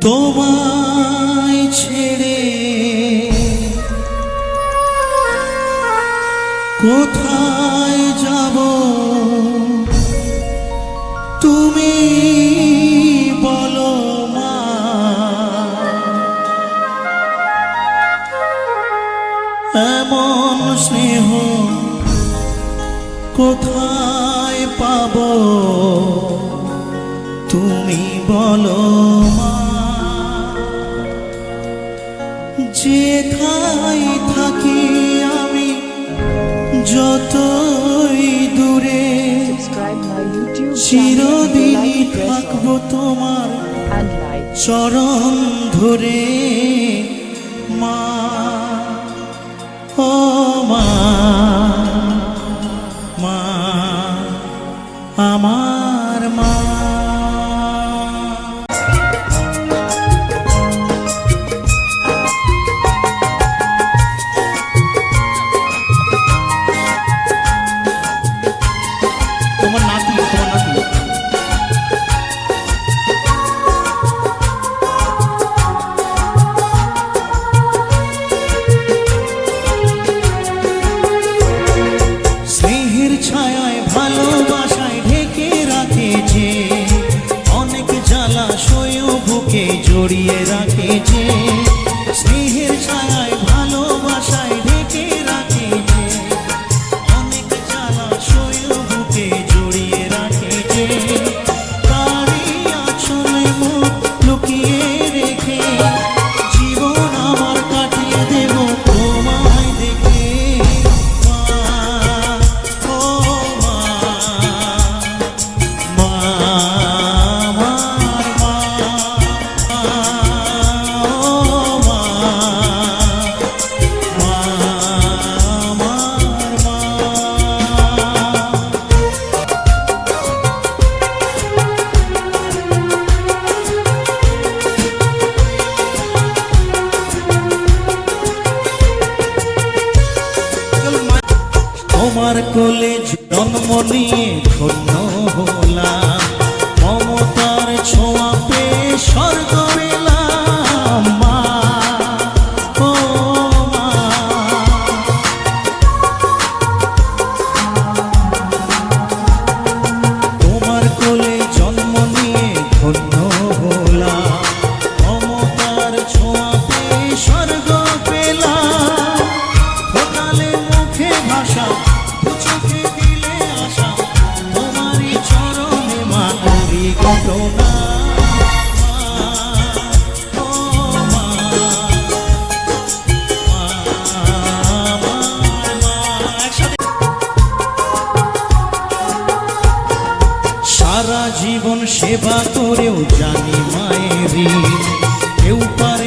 তোমায় ছেড়ে কোথায় যাব? তুমি বলো মা এমন স্নেহ কোথায় পাব? তুমি বলো মা। যেথাই থাকি আমি যতই দূরে চিরদিনই থাকব তোমার চরণ ধরে মা মনি সারা জীবন সেবা করেও জানি মায়েরি কেউ পা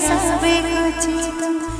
सब कुछ तू